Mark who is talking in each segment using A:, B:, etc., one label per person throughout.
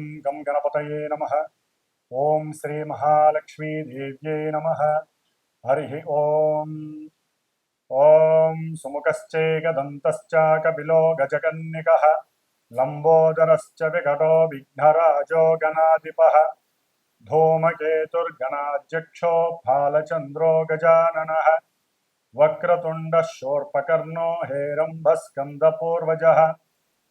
A: ॐ गं गणपतये नमः। ॐ श्रीमहालक्ष्मीदेव्यै नमः। हरिः ॐ। ॐ सुमुखश्चैकदन्तश्च गजकन्निकः। लम्बोदरश्च विघटो विघ्नराजो गणाधिपः। धूमकेतुर्गणाध्यक्षो फालचन्द्रो गजाननः। वक्रतुण्डः शोर्पकर्णो हेरम्भस्कन्दपूर्वजः।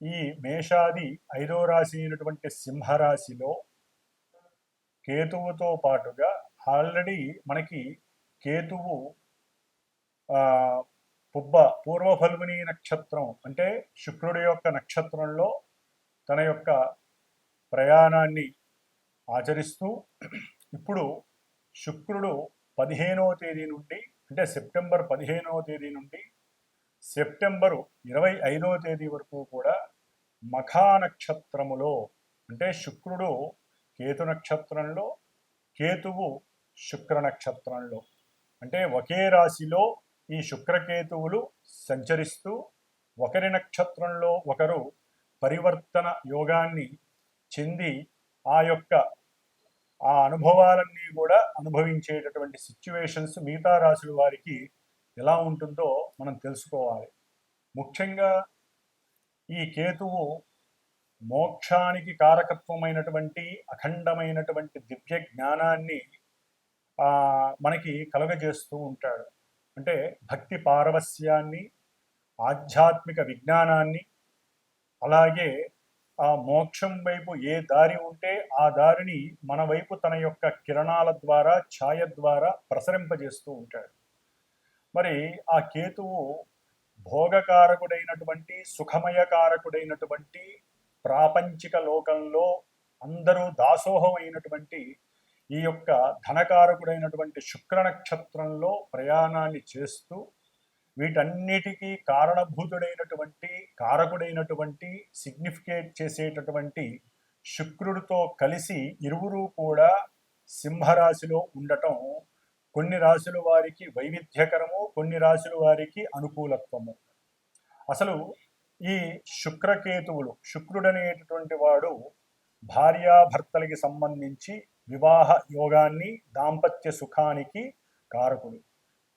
A: ఈ మేషాది ఐదో రాశి అయినటువంటి సింహరాశిలో కేతువుతో పాటుగా ఆల్రెడీ మనకి కేతువు పుబ్బ పూర్వ ఫల్గుని నక్షత్రం అంటే శుక్రుడి యొక్క నక్షత్రంలో తన యొక్క ప్రయాణాన్ని ఆచరిస్తూ ఇప్పుడు శుక్రుడు పదిహేనవ తేదీ నుండి అంటే సెప్టెంబర్ పదిహేనవ తేదీ నుండి సెప్టెంబరు ఇరవై ఐదవ తేదీ వరకు కూడా మఖా నక్షత్రములో అంటే శుక్రుడు కేతు నక్షత్రంలో కేతువు శుక్ర నక్షత్రంలో అంటే ఒకే రాశిలో ఈ శుక్రకేతువులు సంచరిస్తూ ఒకరి నక్షత్రంలో ఒకరు పరివర్తన యోగాన్ని చెంది ఆ యొక్క ఆ అనుభవాలన్నీ కూడా అనుభవించేటటువంటి సిచ్యువేషన్స్ మిగతా రాశుల వారికి ఎలా ఉంటుందో మనం తెలుసుకోవాలి. ముఖ్యంగా ఈ కేతువు మోక్షానికి కారకత్వమైనటువంటి అఖండమైనటువంటి దివ్య జ్ఞానాన్ని మనకి కలుగజేస్తూ ఉంటాడు. అంటే భక్తి పారవస్యాన్ని ఆధ్యాత్మిక విజ్ఞానాన్ని అలాగే ఆ మోక్షం వైపు ఏ దారి ఉంటే ఆ దారిని మన వైపు తన యొక్క కిరణాల ద్వారా ఛాయ ద్వారా ప్రసరింపజేస్తూ ఉంటాడు. మరి ఆ కేతువు భోగకారకుడైనటువంటి సుఖమయకారకుడైనటువంటి ప్రాపంచిక లోకంలో అందరూ దాసోహమైనటువంటి ఈ యొక్క ధనకారకుడైనటువంటి శుక్ర నక్షత్రంలో ప్రయాణాన్ని చేస్తూ వీటన్నిటికీ కారణభూతుడైనటువంటి కారకుడైనటువంటి సిగ్నిఫికేట్ చేసేటటువంటి శుక్రుడితో కలిసి ఇరువురు కూడా సింహరాశిలో ఉండటం కొన్ని రాశుల వారికి వైవిధ్యకరము కొన్ని రాశుల వారికి అనుకూలత్వము. అసలు ఈ శుక్రకేతువులు శుక్రుడనేటటువంటి వాడు భార్యాభర్తలకి సంబంధించి వివాహ యోగాన్ని దాంపత్య సుఖానికి కారకుడు.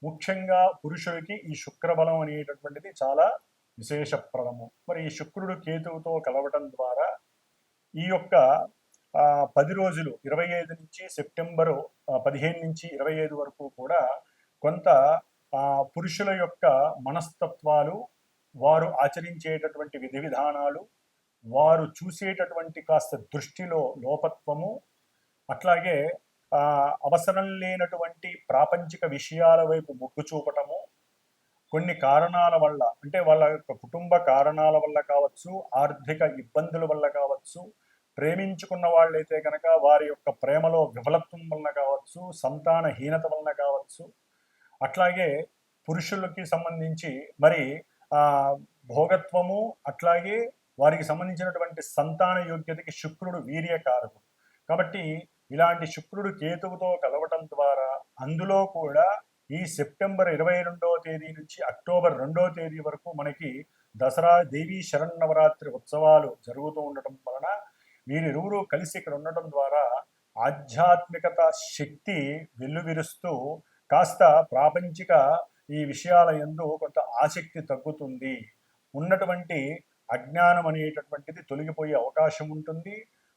A: ముఖ్యంగా పురుషుడికి ఈ శుక్రబలం అనేటటువంటిది చాలా విశేషప్రదము. మరి ఈ శుక్రుడు కేతువుతో కలవటం ద్వారా ఈ యొక్క పది రోజులు ఇరవై ఐదు నుంచి సెప్టెంబరు పదిహేను నుంచి ఇరవై ఐదు వరకు కూడా కొంత పురుషుల యొక్క మనస్తత్వాలు వారు ఆచరించేటటువంటి విధి విధానాలు వారు చూసేటటువంటి కాస్త దృష్టిలో లోపత్వము అట్లాగే అవసరం లేనటువంటి ప్రాపంచిక విషయాల వైపు మొగ్గు చూపటము కొన్ని కారణాల వల్ల అంటే వాళ్ళ యొక్క కుటుంబ కారణాల వల్ల కావచ్చు ఆర్థిక ఇబ్బందుల వల్ల కావచ్చు ప్రేమించుకున్న వాళ్ళైతే కనుక వారి యొక్క ప్రేమలో విఫలత్వం వలన కావచ్చు సంతానహీనత వలన కావచ్చు అట్లాగే పురుషులకి సంబంధించి మరి ఆ భోగత్వము అట్లాగే వారికి సంబంధించినటువంటి సంతాన యోగ్యతకి శుక్రుడు వీర్యకారకుడు కాబట్టి ఇలాంటి శుక్రుడు కేతువుతో కలవటం ద్వారా అందులో కూడా ఈ సెప్టెంబర్ ఇరవై రెండవ తేదీ నుంచి అక్టోబర్ రెండవ తేదీ వరకు మనకి దసరా దేవీ శరన్నవరాత్రి ఉత్సవాలు జరుగుతూ ఉండటం వలన వీరిరువురు కలిసి ఇక్కడ ఉండడం ద్వారా ఆధ్యాత్మికత శక్తి వెల్లువిరుస్తూ కాస్త ప్రాపంచిక ఈ విషయాల ఎందు కొంత ఆసక్తి తగ్గుతుంది. ఉన్నటువంటి అజ్ఞానం అనేటటువంటిది తొలగిపోయే అవకాశం ఉంటుంది.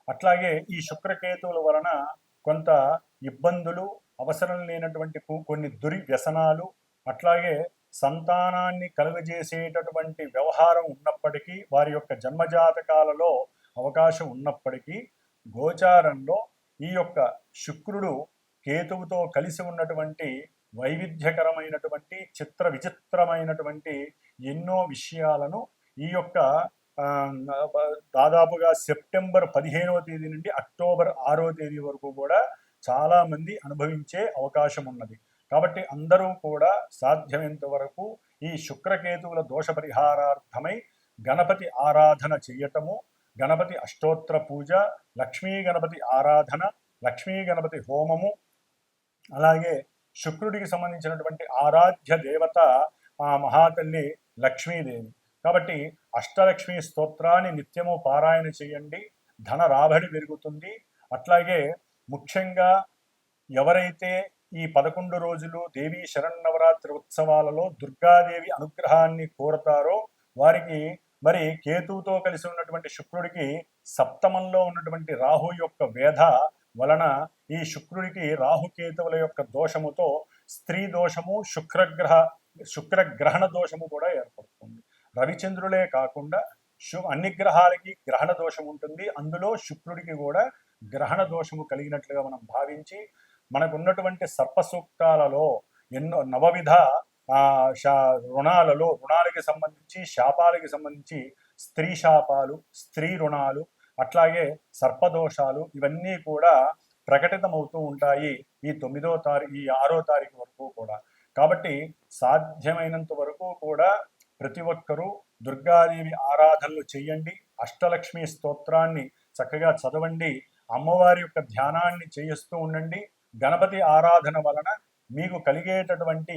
A: అట్లాగే ఈ శుక్రకేతువుల వలన కొంత ఇబ్బందులు అవసరం లేనటువంటి కొన్ని దురి వ్యసనాలు అట్లాగే సంతానాన్ని కలుగజేసేటటువంటి వ్యవహారం ఉన్నప్పటికీ వారి యొక్క జన్మజాతకాలలో అవకాశం ఉన్నప్పటికీ గోచారంలో ఈ యొక్క శుక్రుడు కేతువుతో కలిసి ఉన్నటువంటి వైవిధ్యకరమైనటువంటి చిత్ర విచిత్రమైనటువంటి ఎన్నో విషయాలను ఈ యొక్క దాదాపుగా సెప్టెంబర్ పదిహేనవ తేదీ నుండి అక్టోబర్ ఆరో తేదీ వరకు కూడా చాలామంది అనుభవించే అవకాశం ఉన్నది. కాబట్టి అందరూ కూడా సాధ్యమైనంత వరకు ఈ శుక్రకేతువుల దోష పరిహారార్థమై గణపతి ఆరాధన చేయటము గణపతి అష్టోత్తర పూజ లక్ష్మీ గణపతి ఆరాధన లక్ష్మీ గణపతి హోమము అలాగే శుక్రుడికి సంబంధించినటువంటి ఆరాధ్య దేవత ఆ మహాతల్లి లక్ష్మీదేవి. కాబట్టి అష్టలక్ష్మి స్తోత్రాన్ని నిత్యము పారాయణ చేయండి ధన రాబడి పెరుగుతుంది. అట్లాగే ముఖ్యంగా ఎవరైతే ఈ పదకొండు రోజులు దేవీ శరన్నవరాత్రి ఉత్సవాలలో దుర్గాదేవి అనుగ్రహాన్ని కోరతారో వారికి మరి కేతువుతో కలిసి ఉన్నటువంటి శుక్రుడికి సప్తమంలో ఉన్నటువంటి రాహు యొక్క వేధ వలన ఈ శుక్రుడికి రాహుకేతువుల యొక్క దోషముతో స్త్రీ దోషము శుక్రగ్రహ శుక్రగ్రహణ దోషము కూడా ఏర్పడుతుంది. రవిచంద్రులే కాకుండా శు అన్ని గ్రహాలకి గ్రహణ దోషం ఉంటుంది. అందులో శుక్రుడికి కూడా గ్రహణ దోషము కలిగినట్లుగా మనం భావించి మనకు ఉన్నటువంటి సర్ప సూక్తాలలో ఎన్నో నవవిధ రుణాలలో రుణాలకి సంబంధించి శాపాలకి సంబంధించి స్త్రీ శాపాలు స్త్రీ రుణాలు అట్లాగే సర్పదోషాలు ఇవన్నీ కూడా ప్రకటితమవుతూ ఉంటాయి ఈ తొమ్మిదో తారీఖు ఈ ఆరో తారీఖు వరకు కూడా. కాబట్టి సాధ్యమైనంత వరకు కూడా ప్రతి ఒక్కరూ దుర్గాదేవి ఆరాధనలు చేయండి అష్టలక్ష్మి స్తోత్రాన్ని చక్కగా చదవండి అమ్మవారి యొక్క ధ్యానాన్ని చేయిస్తూ ఉండండి. గణపతి ఆరాధన వలన మీకు కలిగేటటువంటి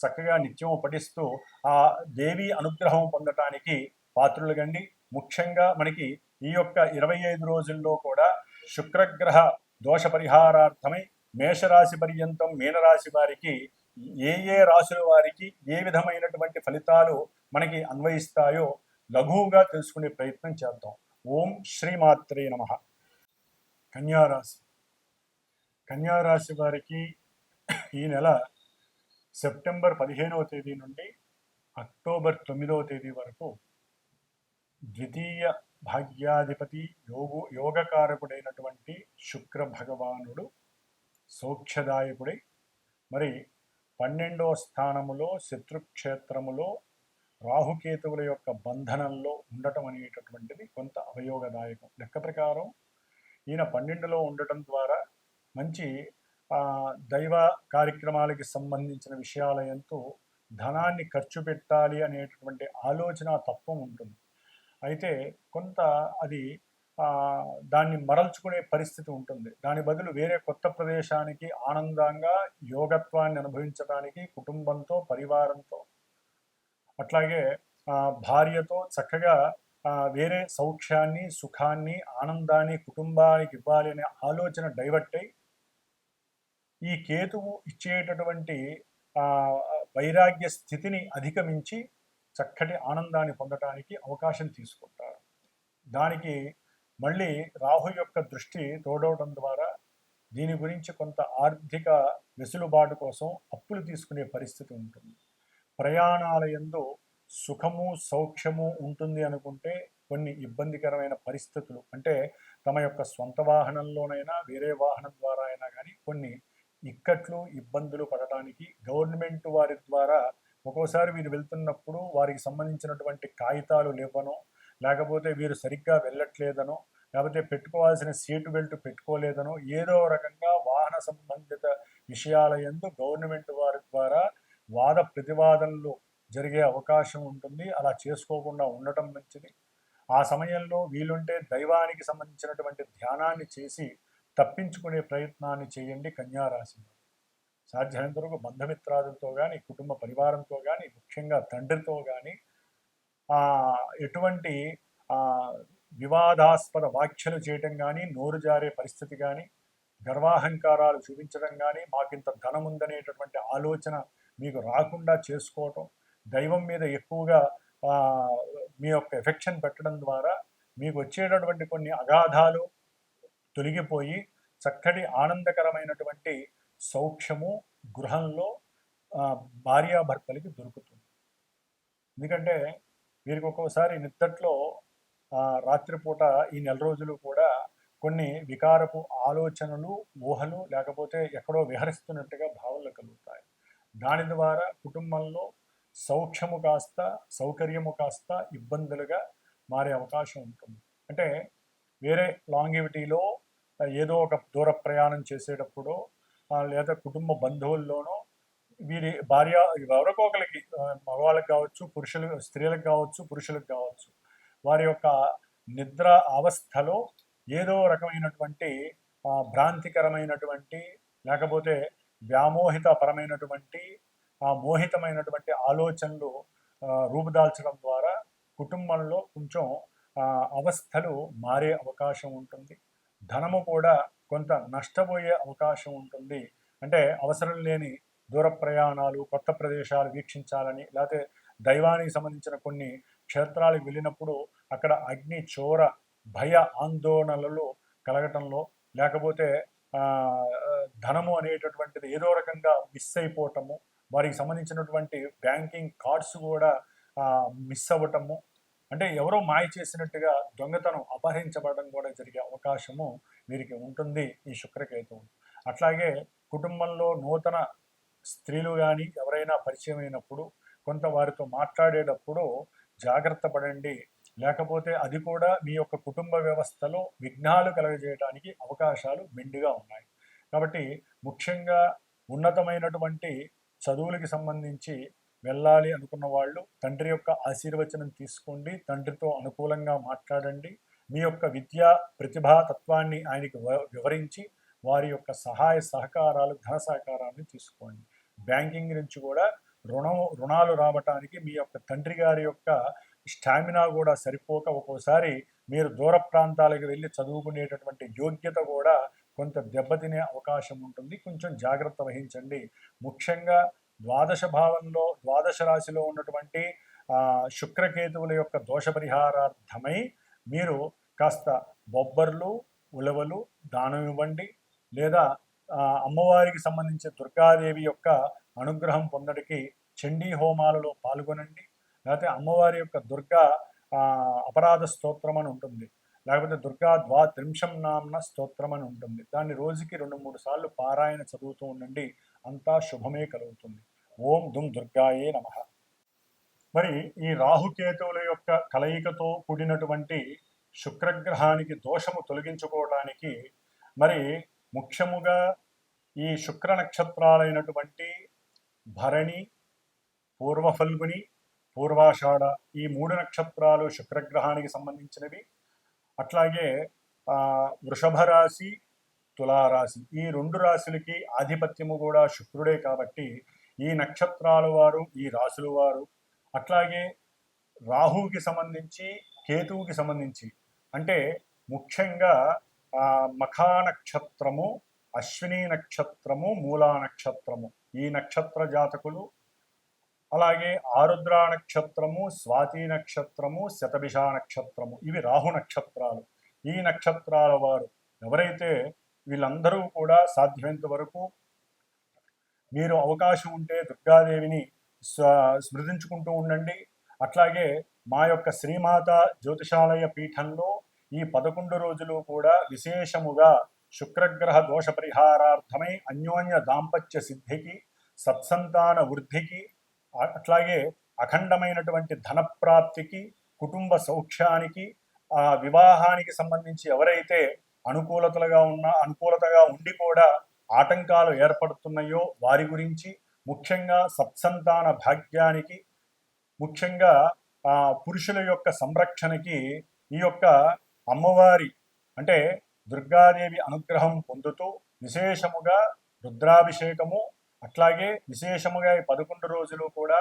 A: చక్కగా నిత్యం పఠిస్తూ ఆ దేవి అనుగ్రహం పొందటానికి పాత్రులు గండి ముఖ్యంగా మనకి ఈ యొక్క ఇరవై ఐదు రోజుల్లో కూడా శుక్రగ్రహ దోష పరిహారార్థమై మేషరాశి పర్యంతం మీనరాశి వారికి ఏ ఏ రాశుల వారికి ఏ విధమైనటువంటి ఫలితాలు మనకి అన్వయిస్తాయో లఘువుగా తెలుసుకునే ప్రయత్నం చేద్దాం. ఓం శ్రీమాత్రే నమ. కన్యారాశి. కన్యారాశి వారికి ఈ నెల సెప్టెంబర్ పదిహేనవ తేదీ నుండి అక్టోబర్ తొమ్మిదవ తేదీ వరకు ద్వితీయ భాగ్యాధిపతి యోగు యోగకారకుడైనటువంటి శుక్ర భగవానుడు సౌఖ్యదాయకుడై మరి పన్నెండవ స్థానములో శత్రుక్షేత్రములో రాహుకేతువుల యొక్క బంధనంలో ఉండటం అనేటటువంటిది కొంత అవయోగదాయకం. లెక్క ప్రకారం ఈయన పన్నెండులో ఉండటం ద్వారా మంచి దైవ కార్యక్రమాలకి సంబంధించిన విషయాల ఎంతో ధనాన్ని ఖర్చు పెట్టాలి అనేటటువంటి ఆలోచన తత్వం ఉంటుంది. అయితే కొంత అది దాన్ని మరల్చుకునే పరిస్థితి ఉంటుంది. దాని బదులు వేరే కొత్త ప్రదేశానికి ఆనందంగా యోగత్వాన్ని అనుభవించడానికి కుటుంబంతో పరివారంతో అట్లాగే భార్యతో చక్కగా వేరే సౌఖ్యాన్ని సుఖాన్ని ఆనందాన్ని కుటుంబానికి ఇవ్వాలి అనే ఆలోచన డైవర్ట్ అయి ఈ కేతువు ఇచ్చేటటువంటి వైరాగ్య స్థితిని అధిగమించి చక్కటి ఆనందాన్ని పొందటానికి అవకాశం తీసుకుంటారు దానికి మళ్ళీ రాహు యొక్క దృష్టి తోడవడం ద్వారా దీని గురించి కొంత ఆర్థిక వెసులుబాటు కోసం అప్పులు తీసుకునే పరిస్థితి ఉంటుంది. ప్రయాణాల ఎందు సుఖము సౌఖ్యము ఉంటుంది అనుకుంటే కొన్ని ఇబ్బందికరమైన పరిస్థితులు అంటే తమ యొక్క స్వంత వాహనంలోనైనా వేరే వాహనం ద్వారా అయినా కానీ కొన్ని ఇక్కట్లు ఇబ్బందులు పడటానికి గవర్నమెంట్ వారి ద్వారా ఒక్కోసారి వీరు వెళ్తున్నప్పుడు వారికి సంబంధించినటువంటి కాగితాలు లేవనో లేకపోతే వీరు సరిగ్గా వెళ్ళట్లేదనో లేకపోతే పెట్టుకోవాల్సిన సీటు బెల్ట్ పెట్టుకోలేదనో ఏదో రకంగా వాహన సంబంధిత విషయాల ఎందు గవర్నమెంట్ వారి ద్వారా వాద ప్రతివాదనలు జరిగే అవకాశం ఉంటుంది. అలా చేసుకోకుండా ఉండటం మంచిది. ఆ సమయంలో వీలుంటే దైవానికి సంబంధించినటువంటి ధ్యానాన్ని చేసి తప్పించుకునే ప్రయత్నాన్ని చేయండి కన్యారాశిలో. సాధ్యమైనంత వరకు బంధమిత్రాదులతో కానీ కుటుంబ పరివారంతో కానీ ముఖ్యంగా తండ్రితో కానీ ఎటువంటి వివాదాస్పద వ్యాఖ్యలు చేయటం కానీ నోరు జారే పరిస్థితి కానీ గర్వాహంకారాలు చూపించడం కానీ మాకింత ధనం ఉందనేటటువంటి ఆలోచన మీకు రాకుండా చేసుకోవటం దైవం మీద ఎక్కువగా మీ యొక్క ఎఫెక్షన్ పెట్టడం ద్వారా మీకు వచ్చేటటువంటి కొన్ని అగాధాలు తొలగిపోయి చక్కటి ఆనందకరమైనటువంటి సౌఖ్యము గృహంలో భార్యాభర్తలకి దొరుకుతుంది. ఎందుకంటే వీరికి ఒక్కోసారి నిద్దట్లో రాత్రిపూట ఈ నెల రోజులు కూడా కొన్ని వికారపు ఆలోచనలు ఊహలు లేకపోతే ఎక్కడో విహరిస్తున్నట్టుగా భావనలు కలుగుతాయి. దాని ద్వారా కుటుంబంలో సౌఖ్యము కాస్త సౌకర్యము కాస్త ఇబ్బందులుగా మారే అవకాశం ఉంటుంది. అంటే వేరే లాంగివిటీలో ఏదో ఒక దూర ప్రయాణం చేసేటప్పుడు లేదా కుటుంబ బంధువుల్లోనో వీరి భార్య ఎవరికో ఒకరికి మగవాళ్ళకి కావచ్చు పురుషులు స్త్రీలకు కావచ్చు పురుషులకు కావచ్చు వారి యొక్క నిద్ర అవస్థలో ఏదో రకమైనటువంటి భ్రాంతికరమైనటువంటి లేకపోతే వ్యామోహితపరమైనటువంటి పరమైనటువంటి మోహితమైనటువంటి ఆలోచనలు రూపుదాల్చడం ద్వారా కుటుంబంలో కొంచెం అవస్థలు మారే అవకాశం ఉంటుంది. ధనము కూడా కొంత నష్టపోయే అవకాశం ఉంటుంది. అంటే అవసరం లేని దూర ప్రయాణాలు కొత్త ప్రదేశాలు వీక్షించాలని లేకపోతే దైవానికి సంబంధించిన కొన్ని క్షేత్రాలకు వెళ్ళినప్పుడు అక్కడ అగ్ని చోర భయ ఆందోళనలు కలగటంలో లేకపోతే ధనము అనేటటువంటిది ఏదో రకంగా మిస్ అయిపోవటము వారికి సంబంధించినటువంటి బ్యాంకింగ్ కార్డ్స్ కూడా మిస్ అవ్వటము అంటే ఎవరో మాయ చేసినట్టుగా దొంగతనం అపహరించబడడం కూడా జరిగే అవకాశము వీరికి ఉంటుంది ఈ శుక్రకేతువు అట్లాగే కుటుంబంలో నూతన స్త్రీలు కానీ ఎవరైనా పరిచయం అయినప్పుడు కొంత వారితో మాట్లాడేటప్పుడు జాగ్రత్త పడండి. లేకపోతే అది కూడా మీ యొక్క కుటుంబ వ్యవస్థలో విఘ్నాలు కలగజేయడానికి అవకాశాలు మెండుగా ఉన్నాయి. కాబట్టి ముఖ్యంగా ఉన్నతమైనటువంటి చదువులకి సంబంధించి వెళ్ళాలి అనుకున్న వాళ్ళు తండ్రి యొక్క ఆశీర్వచనం తీసుకోండి తండ్రితో అనుకూలంగా మాట్లాడండి. మీ యొక్క విద్యా ప్రతిభా తత్వాన్ని ఆయనకి వివరించి వారి యొక్క సహాయ సహకారాలు ధన సహకారాన్ని తీసుకోండి. బ్యాంకింగ్ నుంచి కూడా రుణం రుణాలు రావటానికి మీ యొక్క తండ్రి గారి యొక్క స్టామినా కూడా సరిపోక ఒక్కోసారి మీరు దూర ప్రాంతాలకు వెళ్ళి చదువుకునేటటువంటి యోగ్యత కూడా కొంత దెబ్బతినే అవకాశం ఉంటుంది. కొంచెం జాగ్రత్త వహించండి. ముఖ్యంగా ద్వాదశ భావంలో ద్వాదశ రాశిలో ఉన్నటువంటి శుక్రకేతువుల యొక్క దోష పరిహారార్థమై మీరు కాస్త బొబ్బర్లు ఉలవలు దానం ఇవ్వండి. లేదా అమ్మవారికి సంబంధించిన దుర్గాదేవి యొక్క అనుగ్రహం పొందడికి చండీ హోమాలలో పాల్గొనండి. లేకపోతే అమ్మవారి యొక్క దుర్గా అపరాధ స్తోత్రం అని ఉంటుంది. లేకపోతే దుర్గా ద్వా త్రింశం నామ్న స్తోత్రం అని ఉంటుంది. దాన్ని రోజుకి రెండు మూడు సార్లు పారాయణ చదువుతూ ఉండండి. అంతా శుభమే కలుగుతుంది. ఓం దుమ్ దుర్గాయే నమ. మరి ఈ రాహుకేతువుల యొక్క కలయికతో కూడినటువంటి శుక్రగ్రహానికి దోషము తొలగించుకోవడానికి మరి ముఖ్యముగా ఈ శుక్ర నక్షత్రాలైనటువంటి భరణి పూర్వఫల్గుని పూర్వాషాఢ ఈ మూడు నక్షత్రాలు శుక్రగ్రహానికి సంబంధించినవి. అట్లాగే వృషభ రాశి తులారాశి ఈ రెండు రాశులకి ఆధిపత్యము కూడా శుక్రుడే కాబట్టి ఈ నక్షత్రాల వారు ఈ రాశుల వారు అట్లాగే రాహువుకి సంబంధించి కేతువుకి సంబంధించి అంటే ముఖ్యంగా మఖా నక్షత్రము అశ్విని నక్షత్రము మూలా నక్షత్రము ఈ నక్షత్ర జాతకులు అలాగే ఆరుద్ర నక్షత్రము స్వాతి నక్షత్రము శతభిష నక్షత్రము. ఇవి రాహు నక్షత్రాలు. ఈ నక్షత్రాల వారు ఎవరైతే వీళ్ళందరూ కూడా సాధ్యమైనంత వరకు మీరు అవకాశం ఉంటే దుర్గాదేవిని స్వ- స్మృతించుకుంటూ ఉండండి. అట్లాగే మా యొక్క శ్రీమాత జ్యోతిషాలయ పీఠంలో ఈ పదకొండు రోజులు కూడా విశేషముగా శుక్రగ్రహ దోష పరిహారార్థమై అన్యోన్య దాంపత్య సిద్ధికి సత్సంతాన వృద్ధికి అట్లాగే అఖండమైనటువంటి ధనప్రాప్తికి కుటుంబ సౌఖ్యానికి ఆ వివాహానికి సంబంధించి ఎవరైతే అనుకూలతలుగా ఉన్న అనుకూలతగా ఉండి కూడా ఆటంకాలు ఏర్పడుతున్నాయో వారి గురించి ముఖ్యంగా సత్సంతాన భాగ్యానికి ముఖ్యంగా ఆ పురుషుల యొక్క సంరక్షణకి ఈ యొక్క అమ్మవారి అంటే దుర్గాదేవి అనుగ్రహం పొందుతూ విశేషముగా రుద్రాభిషేకము అట్లాగే విశేషముగా ఈ పదకొండు రోజులు కూడా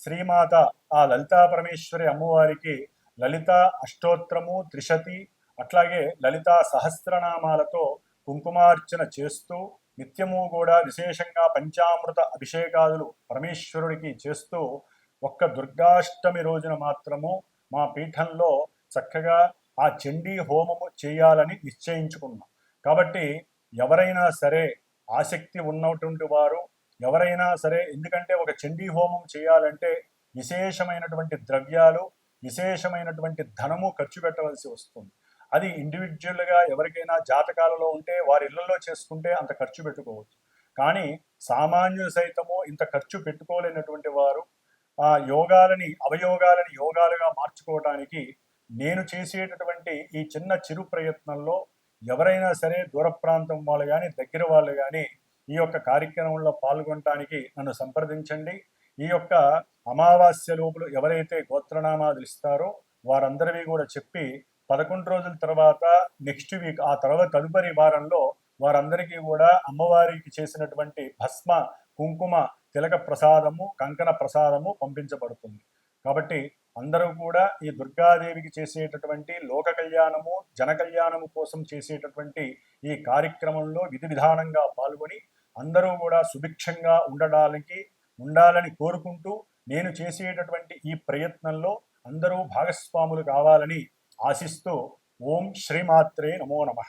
A: శ్రీమాత ఆ లలితా పరమేశ్వరి అమ్మవారికి లలిత అష్టోత్తరము త్రిశతి అట్లాగే లలితా సహస్రనామాలతో కుంకుమార్చన చేస్తూ నిత్యము కూడా విశేషంగా పంచామృత అభిషేకాదులు పరమేశ్వరుడికి చేస్తూ ఒక్క దుర్గాష్టమి రోజున మాత్రము మా పీఠంలో చక్కగా ఆ చండీ హోమము చేయాలని నిశ్చయించుకున్నాం. కాబట్టి ఎవరైనా సరే ఆసక్తి ఉన్నటువంటి వారు ఎవరైనా సరే ఎందుకంటే ఒక చండీ హోమం చేయాలంటే విశేషమైనటువంటి ద్రవ్యాలు విశేషమైనటువంటి ధనము ఖర్చు పెట్టవలసి వస్తుంది. అది ఇండివిజువల్గా ఎవరికైనా జాతకాలలో ఉంటే వారి ఇళ్ళలో చేసుకుంటే అంత ఖర్చు పెట్టుకోవచ్చు. కానీ సామాన్యులు సైతము ఇంత ఖర్చు పెట్టుకోలేనటువంటి వారు ఆ యోగాలని అవయోగాలని యోగాలుగా మార్చుకోవడానికి నేను చేసేటటువంటి ఈ చిన్న చిరు ప్రయత్నంలో ఎవరైనా సరే దూర ప్రాంతం వాళ్ళు కానీ దగ్గర వాళ్ళు కానీ ఈ యొక్క కార్యక్రమంలో పాల్గొనడానికి నన్ను సంప్రదించండి. ఈ యొక్క అమావాస్య లోపులు ఎవరైతే గోత్రనామాలు ఇస్తారో వారందరివి కూడా చెప్పి పదకొండు రోజుల తర్వాత నెక్స్ట్ వీక్ ఆ తర్వాత తదుపరి వారంలో వారందరికీ కూడా అమ్మవారికి చేసినటువంటి భస్మ కుంకుమ తిలక ప్రసాదము కంకణ ప్రసాదము పంపించబడుతుంది. కాబట్టి అందరూ కూడా ఈ దుర్గాదేవికి చేసేటటువంటి లోక కళ్యాణము జన కళ్యాణము కోసం చేసేటటువంటి ఈ కార్యక్రమంలో విధి విధానంగా పాల్గొని అందరూ కూడా సుభిక్షంగా ఉండడానికి ఉండాలని కోరుకుంటూ నేను చేసేటటువంటి ఈ ప్రయత్నంలో అందరూ భాగస్వాములు కావాలని ఆశిస్తూ ఓం శ్రీమాత్రే నమో నమః.